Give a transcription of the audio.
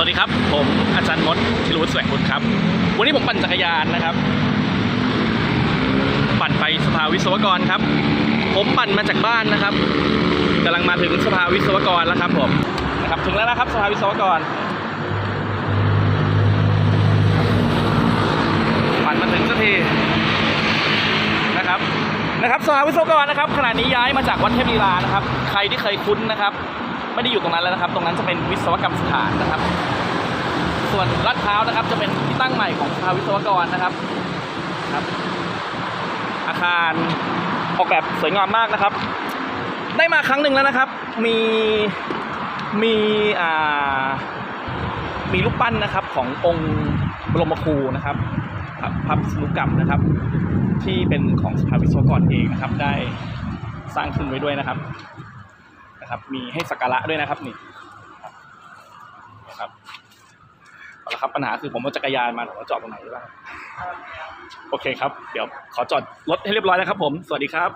สวัสดีครับ ผมอาจารย์มดธิรวุฒิแสวงบุญครับ วันนี้ผมปั่นจักรยานนะครับ ปั่นไปสภาวิศวกรครับ ผมปั่นมาจากบ้านนะครับกำลังมาถึงสภาวิศวกรแล้วครับผมนะครับถึงแล้วนะครับสภาวิศวกร ปั่นมาถึงสักทีนะครับนะครับสภาวิศวกรนะครับขณะนี้ย้ายมาจากวัดเทพลีลานะครับ ใครที่เคยคุ้นนะครับ ไม่ได้อยู่ตรงนั้นแล้วนะครับ ตรงนั้นจะเป็นวิศวกรรมสถานนะครับ ส่วนลาดพร้าวนะครับ จะเป็นที่ตั้งใหม่ของสภาวิศวกรนะครับครับ อาคารออกแบบสวยงามมากนะครับ ได้มาครั้งหนึ่งแล้วนะครับ มีมีอ่ามีรูปปั้นนะครับขององค์บรมครูนะครับพระพระวิษณุกรรมนะครับ ที่เป็นของสภาวิศวกรเองนะครับ ได้สร้างขึ้นไว้ด้วยนะครับ นะครับ มีให้สักการะด้วยนะครับนี่นะครับเอาละครับปัญหาคือผมเอาจักรยานมาผมว่าจอดตรงไหนหรือเปล่าโอเคครับ เดี๋ยวขอจอดรถให้เรียบร้อยแล้วครับผม สวัสดีครับ